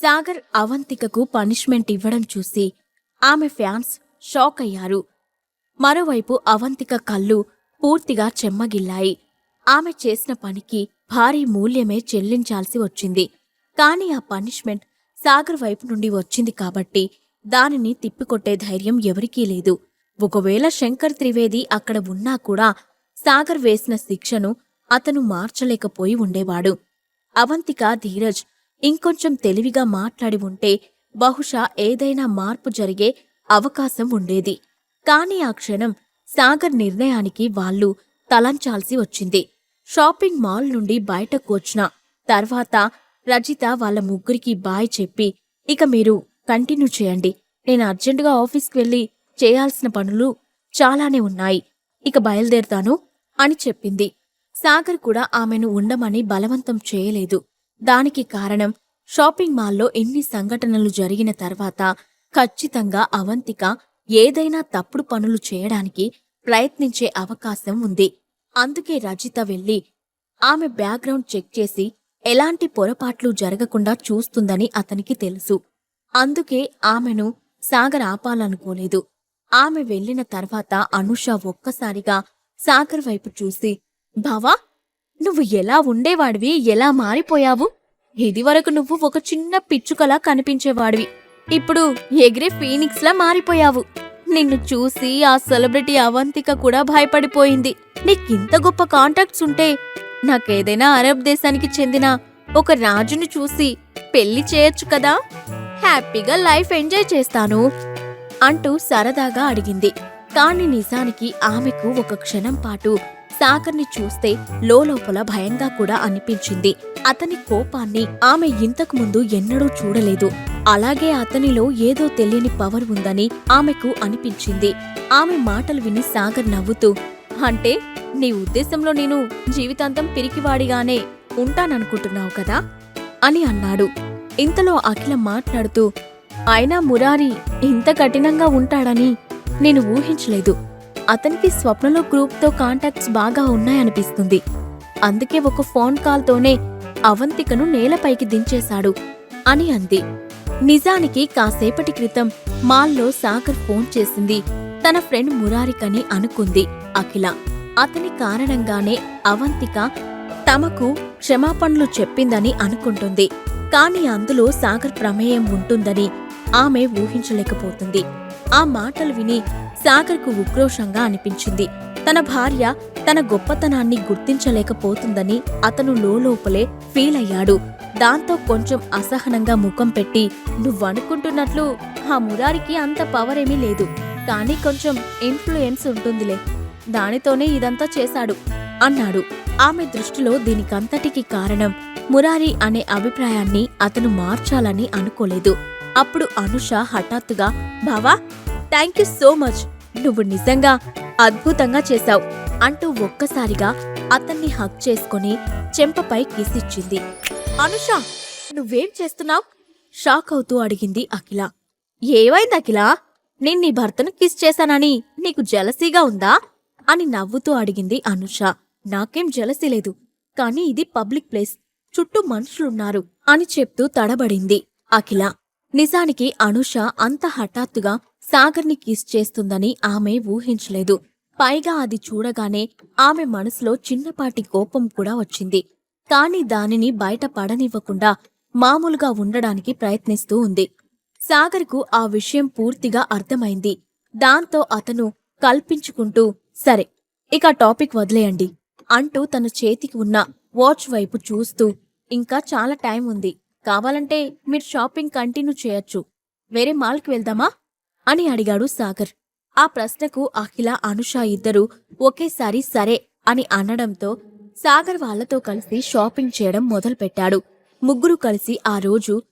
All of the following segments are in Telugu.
సాగర్ అవంతికకు పనిష్మెంట్ ఇవ్వడం చూసి ఆమె ఫ్యాన్స్ షాక్ అయ్యారు. మరోవైపు అవంతిక కళ్ళు పూర్తిగా చెమ్మగిల్లాయి. ఆమె చేసిన పనికి భారీ మూల్యమే చెల్లించాల్సి వచ్చింది. కాని ఆ పనిష్మెంట్ సాగర్ వైపు నుండి వచ్చింది కాబట్టి దానిని తిప్పికొట్టే ధైర్యం ఎవరికీ లేదు. ఒకవేళ శంకర్ త్రివేది అక్కడ ఉన్నా కూడా సాగర్ వేసిన శిక్షను అతను మార్చలేకపోయి ఉండేవాడు. అవంతిక ధీరజ్ ఇంకొంచెం తెలివిగా మాట్లాడి ఉంటే బహుశా ఏదైనా మార్పు జరిగే అవకాశం ఉండేది. కాని ఆ క్షణం సాగర్ నిర్ణయానికి వాళ్ళు తలంచాల్సి వచ్చింది. షాపింగ్ మాల్ నుండి బయటకు వచ్చిన తర్వాత రజిత వాళ్ళ ముగ్గురికి బాయ్ చెప్పి ఇక మీరు కంటిన్యూ చేయండి. నేను అర్జెంటుగా ఆఫీస్కి వెళ్ళి చేయాల్సిన పనులు చాలానే ఉన్నాయి. ఇక బయలుదేరుతాను అని చెప్పింది. సాగర్ కూడా ఆమెను ఉండమని బలవంతం చేయలేదు. దానికి కారణం షాపింగ్ మాల్లో ఎన్ని సంఘటనలు జరిగిన తర్వాత ఖచ్చితంగా అవంతిక ఏదైనా తప్పుడు పనులు చేయడానికి ప్రయత్నించే అవకాశం ఉంది. అందుకే రజిత వెళ్ళి ఆమె బ్యాక్గ్రౌండ్ చెక్ చేసి ఎలాంటి పొరపాట్లు జరగకుండా చూస్తుందని అతనికి తెలుసు. అందుకే ఆమెను సాగర్ ఆపాలనుకోలేదు. ఆమె వెళ్ళిన తర్వాత అనుష ఒక్కసారిగా సాగర్ వైపు చూసి బావా నువ్వు ఎలా ఉండేవాడివి ఎలా మారిపోయావు? ఇదివరకు నువ్వు ఒక చిన్న పిచ్చుకలా కనిపించేవాడివి. ఇప్పుడు ఎగిరే ఫీనిక్స్లా మారిపోయావు. నిన్ను చూసి ఆ సెలబ్రిటీ అవంతిక కూడా భయపడిపోయింది. నీకింత గొప్ప కాంటాక్ట్స్ ఉంటే నాకేదైనా అరబ్ దేశానికి చెందిన ఒక రాజును చూసి పెళ్ళి చేయొచ్చు కదా? హ్యాపీగా లైఫ్ ఎంజాయ్ చేస్తాను అంటూ సరదాగా అడిగింది. కాని నిజానికి ఆమెకు ఒక క్షణం పాటు సాగర్ని చూస్తే లోపల భయంగా కూడా అనిపించింది. అతని కోపాన్ని ఆమె ఇంతకు ముందు ఎన్నడూ చూడలేదు. అలాగే అతనిలో ఏదో తెలియని పవర్ ఉందని ఆమెకు అనిపించింది. ఆమె మాటలు విని సాగర్ నవ్వుతూ అంటే నీ ఉద్దేశంలో నేను జీవితాంతం పిరికివాడిగానే ఉంటాననుకుంటున్నావు కదా? అని అన్నాడు. ఇంతలో అఖిల మాట్లాడుతూ అయినా మురారి ఇంత కఠినంగా ఉంటాడని నేను ఊహించలేదు. అతనికి స్వప్నలో గ్రూప్తో కాంటాక్ట్స్ బాగా ఉన్నాయనిపిస్తుంది. అందుకే ఒక ఫోన్ కాల్తోనే అవంతికను నేలపైకి దించేశాడు అని అంది. నిజానికి కాసేపటి క్రితం మాల్లో సాగర్ ఫోన్ చేసింది. తన ఫ్రెండ్ మురారికని అనుకుంది అఖిల. అతని కారణంగానే అవంతిక తమకు క్షమాపణలు చెప్పిందని అనుకుంటుంది. కాని అందులో సాగర్ ప్రమేయం ఉంటుందని ఆమె ఊహించలేకపోతుంది. ఆ మాటలు విని సాగర్కు ఉక్రోషంగా అనిపించింది. తన భార్య తన గొప్పతనాన్ని గుర్తించలేకపోతుందని అతను లోపలే ఫీల్ అయ్యాడు. దాంతో కొంచెం అసహనంగా ముఖం పెట్టి నువ్వనుకుంటున్నట్లు ఆ మురారికి అంత పవర్ ఏమీ లేదు. కానీ కొంచెం ఇన్ఫ్లుయెన్స్ ఉంటుందిలే. దానితోనే ఇదంతా చేశాడు అన్నాడు. ఆమె దృష్టిలో దీనికంతటికి కారణం మురారి అనే అభిప్రాయాన్ని అతను మార్చాలని అనుకోలేదు. అప్పుడు అనుష హఠాత్తుగా బావా థ్యాంక్ యూ సో మచ్ నువ్వు నిజంగా అద్భుతంగా చేశావు అంటూ ఒక్కసారిగా అతన్ని హక్ చేసుకుని చెంపపై కిసిచ్చింది. అనుష నువ్వేం చేస్తున్నావు? షాక్ అవుతూ అడిగింది అఖిల. ఏవైంది అఖిల? నేను నీ భర్తను కిస్ చేశానని నీకు జలసీగా ఉందా? అని నవ్వుతూ అడిగింది అనుష. నాకేం జలసీ లేదు కానీ ఇది పబ్లిక్ ప్లేస్. చుట్టూ మనుషులున్నారు అని చెప్తూ తడబడింది అఖిల. నిజానికి అనుష అంత హఠాత్తుగా సాగర్ని కిస్ చేస్తుందని ఆమె ఊహించలేదు. పైగా అది చూడగానే ఆమె మనసులో చిన్నపాటి కోపం కూడా వచ్చింది. కాని దానిని బయట పడనివ్వకుండా మామూలుగా ఉండడానికి ప్రయత్నిస్తూ ఉంది. సాగర్కు ఆ విషయం పూర్తిగా అర్థమైంది. దాంతో అతను కల్పించుకుంటూ సరే ఇక టాపిక్ వదిలేయండి అంటూ తన చేతికి ఉన్న వాచ్ వైపు చూస్తూ ఇంకా చాలా టైం ఉంది. కావాలంటే మీరు షాపింగ్ కంటిన్యూ చేయొచ్చు. వేరే మాల్కి వెళ్దామా? అని అడిగాడు సాగర్. ఆ ప్రశ్నకు అఖిల అనుష ఇద్దరూ ఒకేసారి సరే అని అనడంతో సాగర్ వాళ్ళతో కలిసి షాపింగ్ చేయడం మొదలుపెట్టాడు. ముగ్గురు కలిసి ఆ రోజు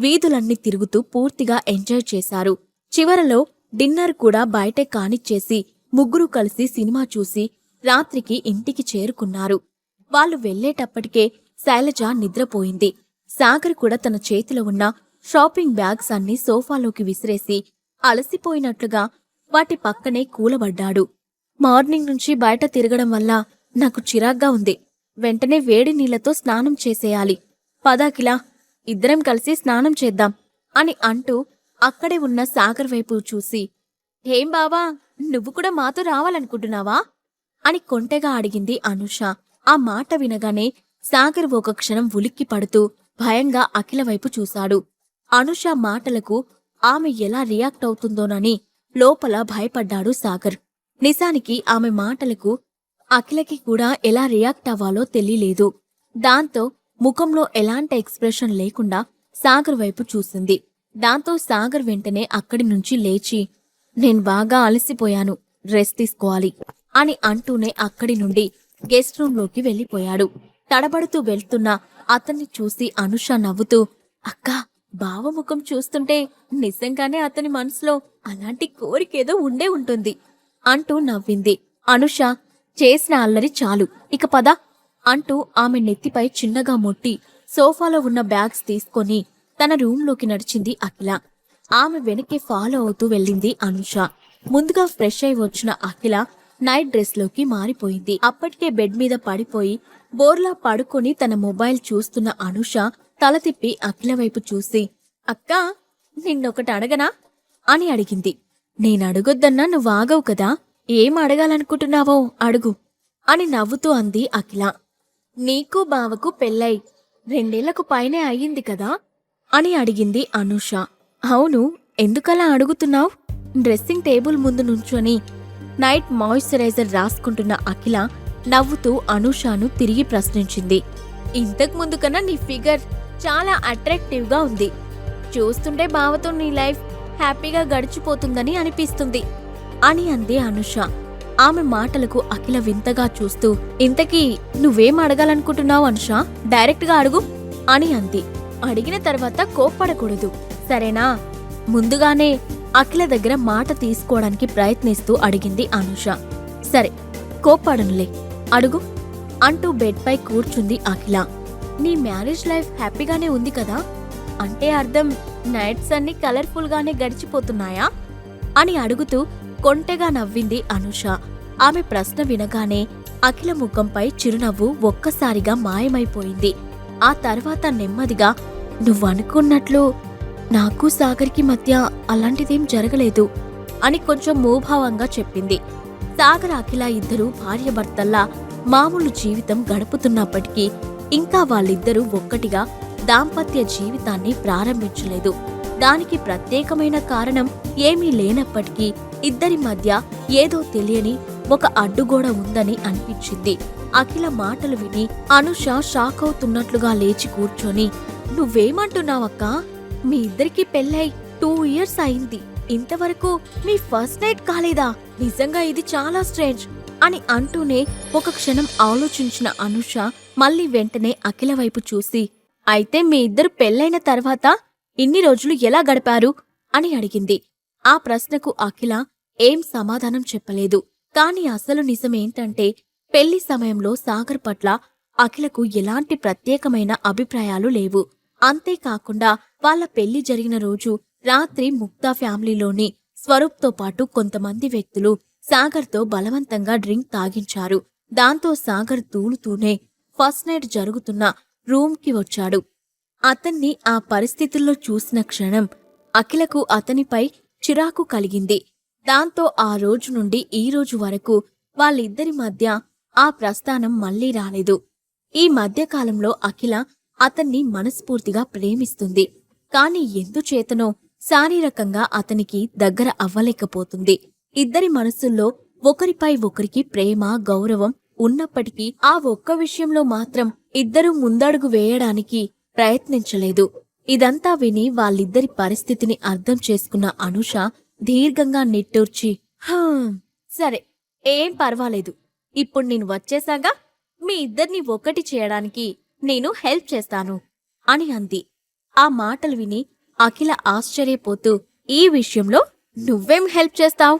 వీధులన్నీ తిరుగుతూ పూర్తిగా ఎంజాయ్ చేశారు. చివరలో డిన్నర్ కూడా బయటే కానిచ్చేసి ముగ్గురు కలిసి సినిమా చూసి రాత్రికి ఇంటికి చేరుకున్నారు. వాళ్ళు వెళ్ళేటప్పటికే శైలజ నిద్రపోయింది. సాగర్ కూడా తన చేతిలో ఉన్న షాపింగ్ బ్యాగ్స్ అన్ని సోఫాలోకి విసిరేసి అలసిపోయినట్లుగా వాటి పక్కనే కూలబడ్డాడు. మార్నింగ్ నుంచి బయట తిరగడం వల్ల నాకు చిరాగ్గా ఉంది. వెంటనే వేడి నీళ్ళతో స్నానం చేసేయాలి. పదాకిలా ఇద్దరం కలిసి స్నానం చేద్దాం అని అంటూ అక్కడే ఉన్న సాగర్ వైపు చూసి ఏం బావా నువ్వు కూడా మాతో రావాలనుకుంటున్నావా? అని కొంటెగా అడిగింది అనుష. ఆ మాట వినగానే సాగర్ ఒక క్షణం ఉలిక్కి పడుతూ భయంగా అఖిల వైపు చూశాడు. అనుష మాటలకు ఆమె ఎలా రియాక్ట్ అవుతుందోనని లోపల భయపడ్డాడు సాగర్. నిజానికి ఆమె మాటలకు అఖిలకి కూడా ఎలా రియాక్ట్ అవ్వాలో తెలియలేదు. దాంతో ముఖంలో ఎలాంటి ఎక్స్ప్రెషన్ లేకుండా సాగర్ వైపు చూసింది. దాంతో సాగర్ వెంటనే అక్కడి నుంచి లేచి నేను బాగా అలసిపోయాను రెస్ట్ తీసుకోవాలి అని అంటూనే అక్కడి నుండి గెస్ట్ రూంలోకి వెళ్ళిపోయాడు. తడబడుతూ వెళ్తున్న అతన్ని చూసి అనుష నవ్వుతూ అక్కా భావముఖం చూస్తుంటే నిజంగానే అతని మనసులో అలాంటి కోరికేదో ఉండే ఉంటుంది అంటూ నవ్వింది. అనుష చేసిన అల్లరి చాలు ఇక పద అంటూ ఆమె నెత్తిపై చిన్నగా మొట్టి సోఫాలో ఉన్న బ్యాగ్స్ తీసుకొని తన రూంలోకి నడిచింది అఖిల. ఆమె వెనకే ఫాలో అవుతూ వెళ్ళింది అనుష. ముందుగా ఫ్రెష్ అయి వచ్చిన అఖిల నైట్ డ్రెస్లోకి మారిపోయింది. అప్పటికే బెడ్ మీద పడిపోయి బోర్లా పడుకొని తన మొబైల్ చూస్తున్న అనుష తల తిప్పి అఖిల వైపు చూసి అక్కా నిన్నొకటి అడగనా? అని అడిగింది. నేనడగొద్దన్నా నువ్వు ఆగవు కదా. ఏం అడగాలనుకుంటున్నావో అడుగు అని నవ్వుతూ అంది అఖిల. నీకు బావకు పెళ్ళై రెండేళ్ళకు పైనే అయ్యింది కదా? అని అడిగింది అనుష. అవును ఎందుకలా అడుగుతున్నావు? డ్రెస్సింగ్ టేబుల్ ముందు నుంచొని నైట్ మాయిశ్చరైజర్ రాసుకుంటున్న అఖిల నవ్వుతూ అనూషాను తిరిగి ప్రశ్నించింది. ఇంతకు ముందు కన్నా నీ ఫిగర్ చాలా అట్రాక్టివ్గా ఉంది. చూస్తుంటే బావతో నీ లైఫ్ హ్యాపీగా గడిచిపోతుందని అనిపిస్తుంది అని అంది అనుష. ఆమె మాటలకు అఖిల వింతగా చూస్తూ ఇంతకీ నువ్వేం అడగాలనుకుంటున్నావు అనుష? డైరెక్ట్గా అడుగు అని అంది. అడిగిన తర్వాత కోప్పడకూడదు. సరేనా? ముందుగానే అఖిల దగ్గర మాట తీసుకోవడానికి ప్రయత్నిస్తూ అడిగింది అనుష. సరే కోప్పడనులే. అడుగు. అంటూ బెడ్పై కూర్చుంది అఖిల. నీ మ్యారేజ్ లైఫ్ హ్యాపీగానే ఉంది కదా? అంటే అర్థం నైట్స్ అన్ని కలర్ఫుల్గానే గడిచిపోతున్నాయా? అని అడుగుతూ కొంటెగా నవ్వింది అనుష. ఆమె ప్రశ్న వినగానే అఖిల ముఖంపై చిరునవ్వు ఒక్కసారిగా మాయమైపోయింది. ఆ తర్వాత నెమ్మదిగా నువ్వనుకున్నట్లు నాకు సాగర్కి మధ్య అలాంటిదేం జరగలేదు అని కొంచెం మూభావంగా చెప్పింది. సాగర్ అఖిల ఇద్దరూ భార్యభర్తల్లా మామూలు జీవితం గడుపుతున్నప్పటికీ ఇంకా వాళ్ళిద్దరూ ఒక్కటిగా దాంపత్య జీవితాన్ని ప్రారంభించలేదు. దానికి ప్రత్యేకమైన కారణం ఏమీ లేనప్పటికీ ఇద్దరి మధ్య ఏదో తెలియని ఒక అడ్డుగోడ ఉందని అనిపించింది. అఖిల మాటలు విని అనుష షాక్ అవుతున్నట్లుగా లేచి కూర్చొని నువ్వేమంటున్నావక్కా? మీ ఇద్దరికి పెళ్ళై టూ ఇయర్స్ అయింది. ఇంతవరకు మీ ఫస్ట్ నైట్ కాలేదా? నిజంగా ఇది చాలా స్ట్రేంజ్ అని అంటూనే ఒక క్షణం ఆలోచించిన అనుష మళ్ళీ వెంటనే అఖిల వైపు చూసి అయితే మీ ఇద్దరు పెళ్ళైన తర్వాత ఇన్ని రోజులు ఎలా గడిపారు? అని అడిగింది. ఆ ప్రశ్నకు అఖిల ఏం సమాధానం చెప్పలేదు. కాని అసలు నిజమేంటంటే పెళ్ళి సమయంలో సాగర్ పట్ల అఖిలకు ఎలాంటి ప్రత్యేకమైన అభిప్రాయాలు లేవు. అంతేకాకుండా వాళ్ళ పెళ్ళి జరిగిన రోజు రాత్రి ముక్తా ఫ్యామిలీలోని స్వరూప్తో పాటు కొంతమంది వ్యక్తులు సాగర్తో బలవంతంగా డ్రింక్ తాగించారు. దాంతో సాగర్ తూలుతూనే ఫస్ట్ నైట్ జరుగుతున్న రూమ్కి వచ్చాడు. అతన్ని ఆ పరిస్థితుల్లో చూసిన క్షణం అఖిలకు అతనిపై చిరాకు కలిగింది. దాంతో ఆ రోజు నుండి ఈ రోజు వరకు వాళ్ళిద్దరి మధ్య ఆ ప్రస్థానం మళ్ళీ రాలేదు. ఈ మధ్యకాలంలో అఖిల అతన్ని మనస్ఫూర్తిగా ప్రేమిస్తుంది. కాని ఎందుచేతనో శారీరకంగా అతనికి దగ్గర అవ్వలేకపోతుంది. ఇద్దరి మనసుల్లో ఒకరిపై ఒకరికి ప్రేమ గౌరవం ఉన్నప్పటికీ ఆ ఒక్క విషయంలో మాత్రం ఇద్దరూ ముందడుగు వేయడానికి ప్రయత్నించలేదు. ఇదంతా విని వాళ్ళిద్దరి పరిస్థితిని అర్థం చేసుకున్న అనుష దీర్ఘంగా నిట్టూర్చి సరే ఏం పర్వాలేదు. ఇప్పుడు నేను వచ్చేసాగా మీ ఇద్దరిని ఒకటి చేయడానికి నేను హెల్ప్ చేస్తాను అని అంది. ఆ మాటలు విని అఖిల ఆశ్చర్యపోతూ ఈ విషయంలో నువ్వేం హెల్ప్ చేస్తావ్?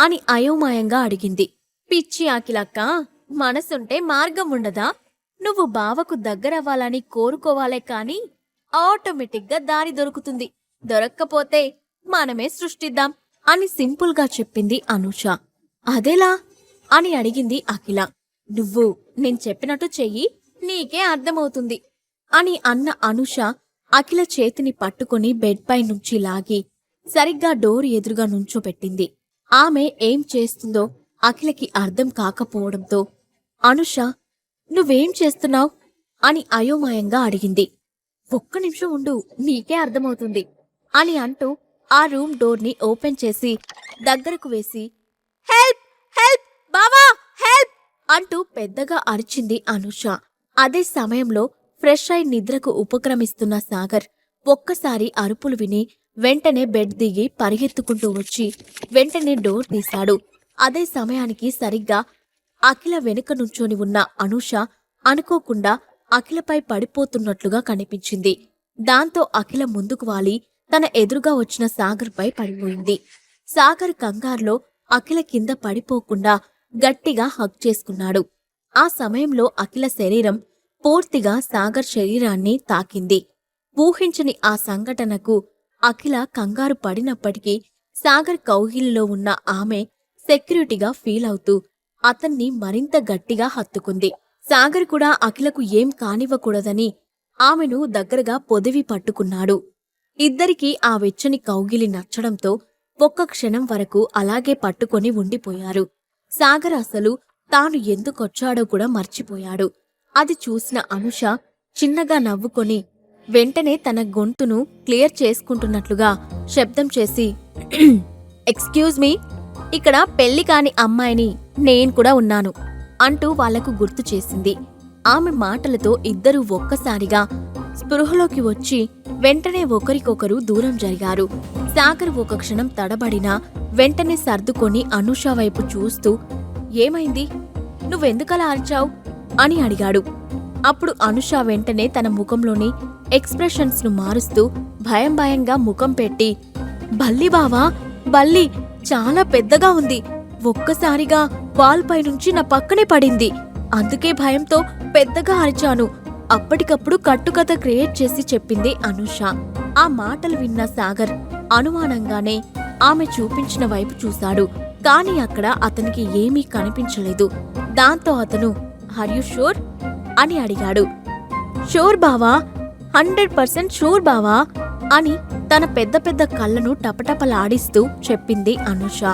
అని అయోమయంగా అడిగింది. పిచ్చి అఖిలక్క మనసుంటే మార్గం ఉండదా నువ్వు బావకు దగ్గరవ్వాలని కోరుకోవాలే కాని ఆటోమేటిక్గా దారి దొరుకుతుంది. దొరక్కపోతే మనమే సృష్టిద్దాం అని సింపుల్గా చెప్పింది అనూష. అదేలా? అని అడిగింది అఖిల. నువ్వు నేను చెప్పినట్టు చెయ్యి నీకే అర్థమవుతుంది అని అన్న అనుష అఖిల చేతిని పట్టుకుని బెడ్పై నుంచి లాగి సరిగ్గా డోర్ ఎదురుగా నుంచోబెట్టింది ఆమె ఏం చేస్తుందో అఖిలకి అర్థం కాకపోవడంతో అనుష నువ్వేం చేస్తున్నావు? అని అయోమయంగా అడిగింది. ఒక్క నిమిషం ఉండు నీకే అర్థమవుతుంది అని అంటూ ఆ రూమ్ డోర్ని ఓపెన్ చేసి దగ్గరకు వేసి హెల్ప్ హెల్ప్ బావా హెల్ప్ అంటూ పెద్దగా అరిచింది అనుష. అదే సమయంలో ఫ్రెష్ అయి నిద్రకు ఉపక్రమిస్తున్న సాగర్ ఒక్కసారి అరుపులు విని వెంటనే బెడ్ దిగి పరిగెత్తుకుంటూ వచ్చి వెంటనే డోర్ తీశాడు. అదే సమయానికి సరిగ్గా అఖిల వెనుక నుంచొని ఉన్న అనూష అనుకోకుండా అఖిలపై పడిపోతున్నట్లుగా కనిపించింది. దాంతో అఖిల ముందుకు వాలి తన ఎదురుగా వచ్చిన సాగర్పై పడిపోయింది. సాగర్ కంగారులో అఖిల కింద పడిపోకుండా గట్టిగా హక్ చేసుకున్నాడు. ఆ సమయంలో అఖిల శరీరం పూర్తిగా సాగర్ శరీరాన్ని తాకింది. ఊహించని ఆ సంఘటనకు అఖిల కంగారు పడినప్పటికీ సాగర్ కౌగిలిలో ఉన్న ఆమె సెక్యూరిటీగా ఫీల్ అవుతూ అతన్ని మరింత గట్టిగా హత్తుకుంది. సాగర్ కూడా అఖిలకు ఏం కానివ్వకూడదని ఆమెను దగ్గరగా పొదివి పట్టుకున్నాడు. ఇద్దరికీ ఆ వెచ్చని కౌగిలి నచ్చడంతో ఒక్క క్షణం వరకు అలాగే పట్టుకొని ఉండిపోయారు. సాగర్ అసలు తాను ఎందుకొచ్చాడో కూడా మర్చిపోయాడు. అది చూసిన అనుష చిన్నగా నవ్వుకొని వెంటనే తన గొంతును క్లియర్ చేసుకుంటున్నట్లుగా శబ్దం చేసి ఎక్స్క్యూజ్ మీ ఇక్కడ పెళ్ళి కాని అమ్మాయిని నేను కూడా ఉన్నాను అంటూ వాళ్ళకు గుర్తు చేసింది. ఆమె మాటలతో ఇద్దరూ ఒక్కసారిగా స్పృహలోకి వచ్చి వెంటనే ఒకరికొకరు దూరం జరిగారు. సాగర్ ఒక క్షణం తడబడినా వెంటనే సర్దుకొని అనుష వైపు చూస్తూ ఏమైంది? నువ్వెందుకలా అరిచావు? అని అడిగాడు. అప్పుడు అనుష వెంటనే తన ముఖంలోని ఎక్స్ప్రెషన్స్ను మారుస్తూ భయం భయంగా ముఖం పెట్టి బల్లి బావా బల్లి చాలా పెద్దగా ఉంది. ఒక్కసారిగా వాల్పై నుంచి నా పక్కనే పడింది. అందుకే భయంతో పెద్దగా అరిచాను. అప్పటికప్పుడు కట్టుకథ క్రియేట్ చేసి చెప్పింది అనుష. ఆ మాటలు విన్న సాగర్ అనుమానంగానే ఆమె చూపించిన వైపు చూశాడు. కాని అక్కడ అతనికి ఏమీ కనిపించలేదు. దాంతో అతను ఆర్ యు షూర్ అని అడిగాడు. షూర్ బావా. హండ్రెడ్ పర్సెంట్ షూర్ బావా అని తన పెద్ద పెద్ద కళ్ళను టపటపలాడిస్తూ చెప్పింది అనుష.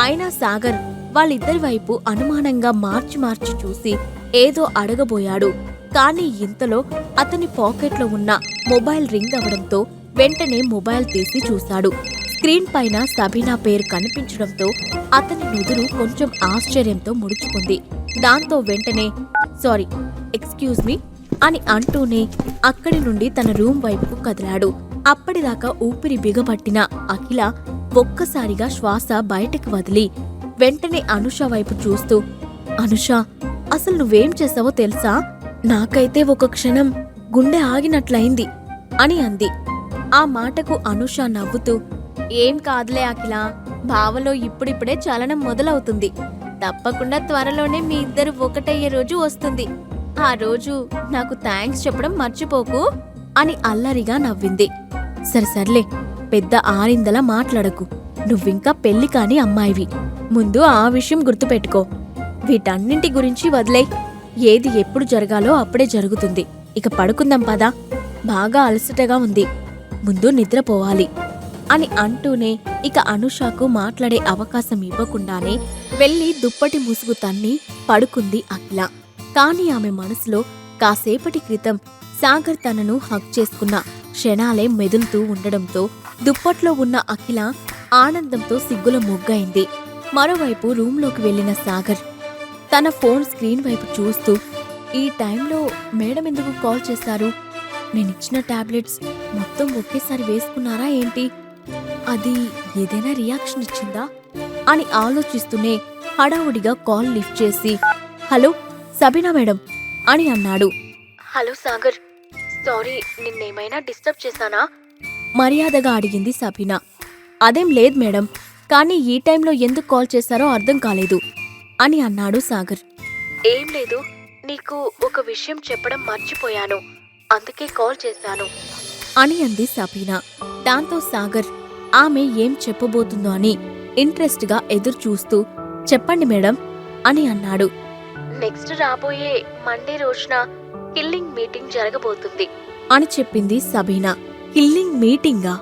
అయినా సాగర్ వాళ్ళిద్దరి వైపు అనుమానంగా మార్చి మార్చి చూసి ఏదో అడగబోయాడు. కానీ ఇంతలో అతని పాకెట్లో ఉన్న మొబైల్ రింగ్ అవడంతో వెంటనే మొబైల్ తీసి చూశాడు. స్క్రీన్ పైన సబీనా పేరు కనిపించడంతో అతని నుదురు కొంచెం ఆశ్చర్యంతో ముడుచుకుంది. దాంతో వెంటనే సారీ ఎక్స్క్యూజ్ మీ అని అంటూనే అక్కడి నుండి తన రూమ్ వైపుకు కదిలాడు. అప్పటిదాకా ఊపిరి బిగపట్టిన అఖిల ఒక్కసారిగా శ్వాస బయటకు వదిలి వెంటనే అనుష వైపు చూస్తూ అనుష అసలు నువ్వేం చేసావో తెలుసా? నాకైతే ఒక క్షణం గుండె ఆగినట్లయింది అని అంది. ఆ మాటకు అనుష నవ్వుతూ ఏం కాదులే అఖిల బావలో ఇప్పుడిప్పుడే చలనం మొదలవుతుంది. తప్పకుండా త్వరలోనే మీ ఇద్దరు ఒకటయ్యే రోజు వస్తుంది. ఆ రోజు నాకు థ్యాంక్స్ చెప్పడం మర్చిపోకు అని అల్లరిగా నవ్వింది. సరే సర్లే పెద్ద ఆరిందలా మాట్లాడకు. నువ్వింకా పెళ్ళి కాని అమ్మాయివి. ముందు ఆ విషయం గుర్తుపెట్టుకో. వీటన్నింటి గురించి వదిలే. ఏది ఎప్పుడు జరగాలో అప్పుడే జరుగుతుంది. ఇక పడుకుందాం పదా. బాగా అలసటగా ఉంది. ముందు నిద్రపోవాలి. అని అంటూనే ఇక అనుషాకు మాట్లాడే అవకాశం ఇవ్వకుండానే వెళ్ళి దుప్పటి ముసుగు తన్ని పడుకుంది అఖిల. కాని ఆమె మనసులో కాసేపటి క్రితం సాగర్ తనను హక్ చేసుకున్న క్షణాలే మెదులుతూ ఉండడంతో దుప్పట్లో ఉన్న అఖిల ఆనందంతో సిగ్గుల మొగ్గైంది. మరోవైపు రూంలోకి వెళ్ళిన సాగర్ తన ఫోన్ స్క్రీన్ వైపు చూస్తూ ఈ టైంలో మేడం ఎందుకు కాల్ చేశారు నేనిచ్చిన టాబ్లెట్స్ మొత్తం ఒకేసారి వేసుకున్నారా ఏంటి? అది ఏదైనా రియాక్షన్ ఇచ్చిందా? అని ఆలోచిస్తూనే హడావుడిగా కాల్ లిఫ్ట్ చేసి హలో సబీనా మేడం అని అన్నాడు. హలో సాగర్ సారీ నిన్నేమైనా డిస్టర్బ్ చేశానా? మర్యాదగా అడిగింది సబీనా. అదేం లేదు మేడం కానీ ఈ టైంలో ఎందుకు కాల్ చేశారో అర్థం కాలేదు అని అన్నాడు సాగర్. ఏం లేదు నీకు ఒక విషయం చెప్పడం మర్చిపోయాను అందుకే కాల్ చేశాను అని అంది సబీనా. దాంతో సాగర్ ఆమె ఏం చెప్పబోతుందో అని ఇంట్రెస్ట్గా ఎదురు చూస్తూ చెప్పండి మేడం అని అన్నాడు. నెక్స్ట్ రాబోయే మండే రోజున కిల్లింగ్ మీటింగ్ జరగబోతుంది అని చెప్పింది సబీనా. కిల్లింగ్ మీటింగా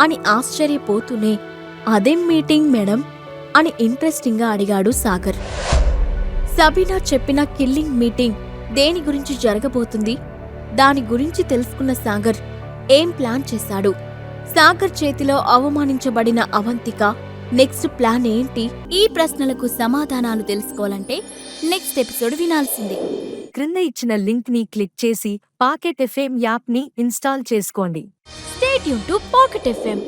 అని ఆశ్చర్యపోతూనే అదేం మీటింగ్ మేడం అని ఇంట్రెస్టింగ్గా అడిగాడు సాగర్. సబీనా చెప్పిన కిల్లింగ్ మీటింగ్ దేని గురించి జరగబోతుంది? దాని గురించి తెలుసుకున్న సాగర్ ఏం ప్లాన్ చేశాడు? సాగర్ చేతిలో అవమానించబడిన అవంతిక నెక్స్ట్ ప్లాన్ ఏంటి? ఈ ప్రశ్నలకు సమాధానాలు తెలుసుకోవాలంటే నెక్స్ట్ ఎపిసోడ్ వినాల్సిందే. క్రింద ఇచ్చిన లింక్ని క్లిక్ చేసి పాకెట్ ఎఫ్ఎం యాప్ని ఇన్స్టాల్ చేసుకోండి. State to Pocket FM